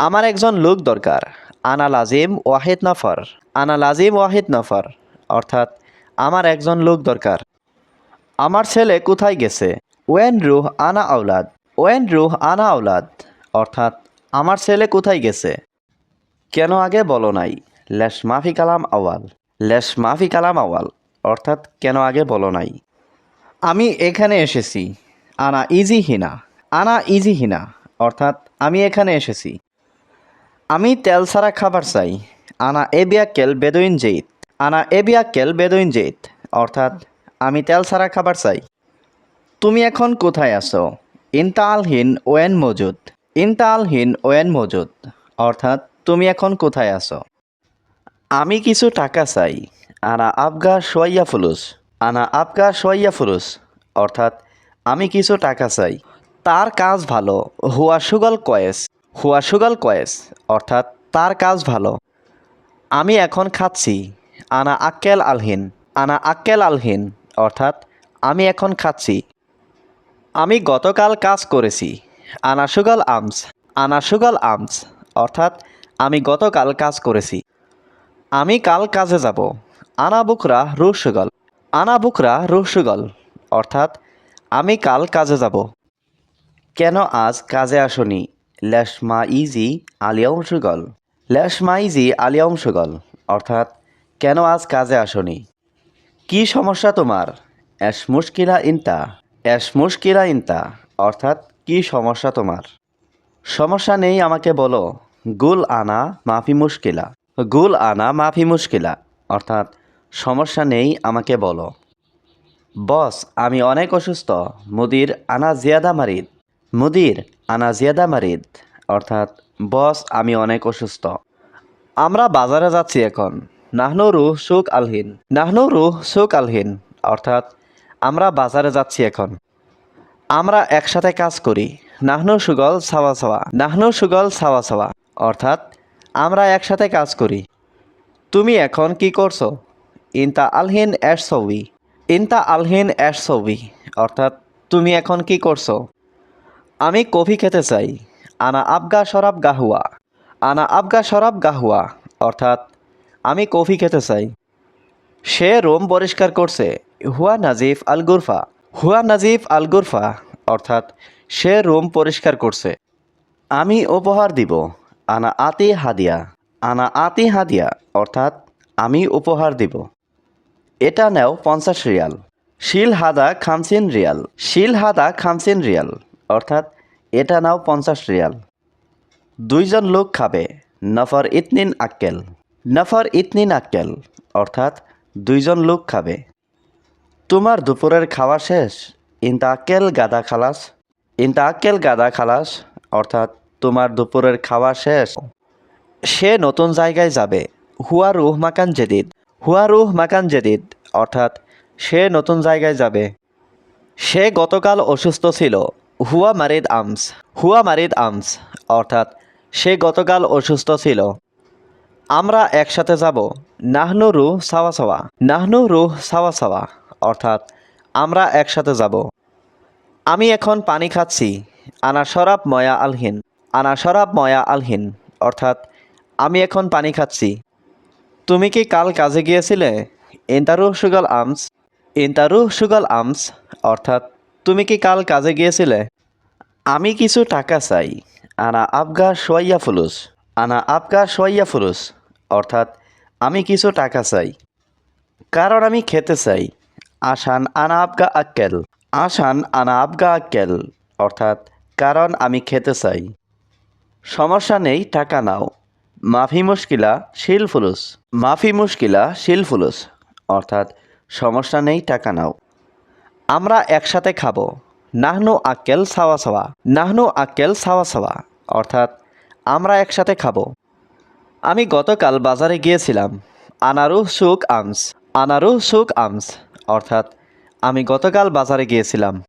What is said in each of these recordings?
আমার একজন লোক দরকার। আনা লাজিম ওয়াহেদ নফর। আনা লাজিম ওয়াহিদ নফর, অর্থাৎ আমার একজন লোক দরকার। আমার ছেলে কোথায় গেছে? ওয়েন রুহ আনা আওলাদ। ওয়েন রুহ আনা আওলাদ, অর্থাৎ আমার ছেলে কোথায় গেছে? কেন আগে বলো নাই? লেশ মাফি কালাম আওয়াল। লেশ মাফি কালাম আওয়াল, অর্থাৎ কেন আগে বলো নাই? আমি এখানে এসেছি। আনা ইজি হিনা। আনা ইজি হিনা, অর্থাৎ আমি এখানে এসেছি। আমি তেল ছাড়া খাবার চাই। আনা এবিয়াক্কেল বেদুইন জেইত। আনা এবিয়াক্কেল বেদুইন জেইত। অর্থাৎ, আমি তেল ছাড়া খাবার চাই। তুমি এখন কোথায় আছো? ইনতা আলহিন ওয়েন মজুদ। ইনতা আলহিন ওয়েন মজুদ। অর্থাৎ, তুমি এখন কোথায় আছো? আমি কিছু টাকা চাই। আনা আবগা সোয়াইয়া ফুলুস। আনা আবগা সোয়াইয়া ফুলুস। অর্থাৎ, আমি কিছু টাকা চাই। তার কাজ ভালো। হুয়া সুগল কয়েস। হুয়া সুগল কয়েস, অর্থাৎ তার কাজ ভালো। আমি এখন খাচ্ছি, আনা আক্কেল আলহিন, আনা আক্কেল আলহিন, অর্থাৎ আমি এখন খাচ্ছি। আমি গতকাল কাজ করেছি, আনা সুগল আমস, আনা সুগল আমস, অর্থাৎ আমি গতকাল কাজ করেছি। আমি কাল কাজে যাব, আনা বুকরা রুহ সুগল, আনা বুকরা রুহ সুগল, অর্থাৎ আমি কাল কাজে যাব। কেন আজ কাজে আসনি? লেশমা ইজি আলিয়াউম সুগল লেশমা ইজি আলিয়াউম সুগল অর্থাৎ কেন আজ কাজে আসনি? কি সমস্যা তোমার? এস মুশকিলা ইনতা। এস মুশকিলা ইনতা, অর্থাৎ কি সমস্যা তোমার? সমস্যা নেই আমাকে বলো, গুল আনা মাফি মুশকিলা। গুল আনা মাফি মুশকিলা, অর্থাৎ সমস্যা নেই আমাকে বলো। বস, আমি অনেক অসুস্থ, মুদির আনা জিয়াদা মারিদ। মুদির, আনা জিয়াদা মারিদ, অর্থাৎ, বস, আমি অনেক অসুস্থ। আমরা বাজারে যাচ্ছি এখন। নাহনু রুহ সুক আলহিন। নাহনু রুহ সুক আলহিন, অর্থাৎ, আমরা বাজারে যাচ্ছি এখন। আমরা একসাথে কাজ করি। নাহনু সুগল সাওয়া সাওয়া। নাহনু সুগল সাওয়া সাওয়া, অর্থাৎ, আমরা একসাথে কাজ করি। তুমি এখন কি করছ? ইনতা আলহিন এস সৌবি। ইনতা আলহিন এস সৌবি, অর্থাৎ, তুমি এখন কি করছ? আমি কফি খেতে চাই। আনা আবগা শরাব গাহুয়া। আনা আবগা শরাব গাহুয়া, অর্থাৎ আমি কফি খেতে চাই। সে রোম পরিষ্কার করছে, হুয়া নাজিফ আল গুরফা। হুয়া নাজিফ আল গুরফা, অর্থাৎ সে রোম পরিষ্কার করছে। আমি উপহার দিব, আনা আতি হাদিয়া। আনা আতি হাদিয়া, অর্থাৎ আমি উপহার দিব। এটা নেও পঞ্চাশ রিয়াল। শিল হাদা খামসিন রিয়াল। শিল হাদা খামসিন রিয়াল। অর্থাৎ এটা নাও পঞ্চাশ রিয়াল। দুইজন লোক খাবে, নফর ইতনিন আক্কেল। নফর ইতনিন আক্কেল, অর্থাৎ দুইজন লোক খাবে। তোমার দুপুরের খাওয়া শেষ, ইনতা আক্কেল গাদা খালাস। ইনতা আক্কেল গাদা খালাস, অর্থাৎ তোমার দুপুরের খাওয়া শেষ। সে নতুন জায়গায় যাবে, হুয়া রুহ মাকান জেদিদ। হুয়া রুহ মাকান জেদিদ, অর্থাৎ সে নতুন জায়গায় যাবে। সে গতকাল অসুস্থ ছিল হুয়া মারিদ আমস। হুয়া মারিদ আমস, অর্থাৎ সে গতকাল অসুস্থ ছিল। আমরা একসাথে যাব। নাহনু রুহ সাওয়া সাওয়া। নাহনু রুহ সাওয়া সাওয়া, অর্থাৎ আমরা একসাথে যাব। আমি এখন পানি খাচ্ছি। আনা শরাব ময়া আলহিন আনা শরাব ময়া আলহিন অর্থাৎ আমি এখন পানি খাচ্ছি। তুমি কি কাল কাজে গিয়েছিলে? ইন্টারুহ সুগল আমস। ইন্টারুহ সুগল আমস, অর্থাৎ তুমি কি কাল কাজে গিয়েছিলে? আমি কিছু টাকা চাই। আনা আবগা সোয়াইয়া ফুলুস। আনা আবগা সোয়াইয়া ফুলুস। অর্থাৎ, আমি কিছু টাকা চাই। কারণ আমি খেতে চাই। আসান আনা আবগা আক্কেল। আসান আনা আবগা আক্কেল। অর্থাৎ, কারণ আমি খেতে চাই। সমস্যা নেই, টাকা নাও। মাফি মুশকিলা, শিল ফুলুস। মাফি মুশকিলা, শিল ফুলুস। অর্থাৎ, সমস্যা নেই, টাকা নাও। আমরা একসাথে খাব। নাহনু আক্কেল সাওয়া সাওয়া। নাহনু আক্কেল সাওয়া সাওয়া। অর্থাৎ, আমরা একসাথে খাব। আমি গতকাল বাজারে গিয়েছিলাম। আনারু সুক আমস। আনারু সুক আমস। অর্থাৎ, আমি গতকাল বাজারে গিয়েছিলাম।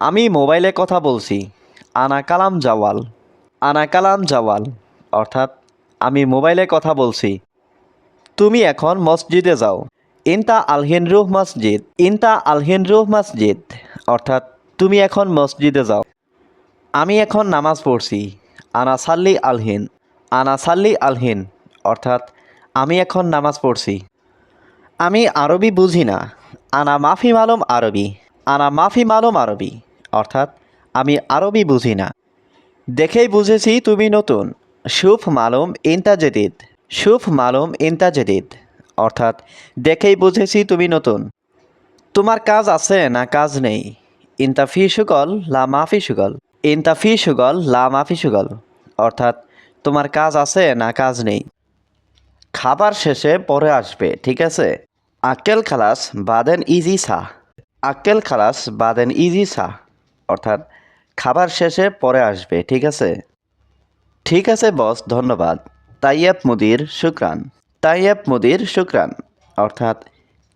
আমি মোবাইলে কথা বলছি। আনা কালাম জাওয়াল। আনা কালাম জাওয়াল। অর্থাৎ, আমি মোবাইলে কথা বলছি। তুমি এখন মসজিদে যাও। ইনতা আলহিন রুহ মসজিদ, ইনতা আলহিন রুহ মসজিদ। অর্থাৎ তুমি এখন মসজিদে যাও। আমি এখন নামাজ পড়ছি। আনা সাল্লি আলহিন। আনা সাল্লি আলহিন। অর্থাৎ আমি এখন নামাজ পড়ছি। আমি আরবি বুঝি না। আনা মাফি মালুম আরবি। আনা মাফি মালুম আরবি। অর্থাৎ আমি আরবি বুঝি না। দেখেই বুঝেছি তুমি নতুন। সুফ মালুম ইন্তা সুফ মালুম ইন্তা জেদিদ। অর্থাৎ দেখেই বুঝেছি তুমি নতুন। তোমার কাজ আছে না কাজ নেই? ইন্তা ফি সুগল, লা মাফি সুগল। ইন্তা ফি সুগল, লা মাফি সুগল। অর্থাৎ তোমার কাজ আছে না কাজ নেই। খাবার শেষে পরে আসবে, ঠিক আছে? আক্কেল খালাস, বাদেন ইজি সা আক্কেল খালাস, বাদেন ইজি সা অর্থাৎ খাবার শেষে পরে আসবে, ঠিক আছে? ঠিক আছে, বস, ধন্যবাদ। তাইয়েব মুদির, শুক্রান। তাইয়েব মুদির শুক্রান। অর্থাৎ,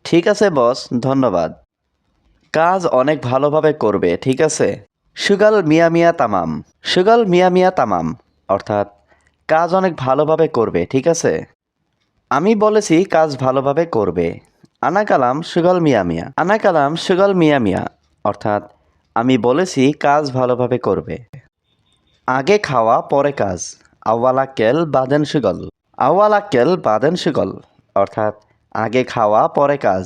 ঠিক আছে, বস, ধন্যবাদ। কাজ অনেক ভালোভাবে করবে, ঠিক আছে? সুগাল মিয়া মিয়া তামাম। সুগাল মিয়া মিয়া তামাম। অর্থাৎ, কাজ অনেক ভালোভাবে করবে, ঠিক আছে? আমি বলেছি কাজ ভালোভাবে করবে। আনা কালাম সুগল মিয়া মিয়া। আনা কালাম সুগল মিয়া মিয়া। অর্থাৎ, আমি বলেছি কাজ ভালোভাবে করবে। আগে খাওয়া, পরে কাজ। আওয়ালা কেল বাদেন সুগল। আওয়ালা কেল বাদেন শিকল অর্থাৎ আগে খাওয়া পরে কাজ।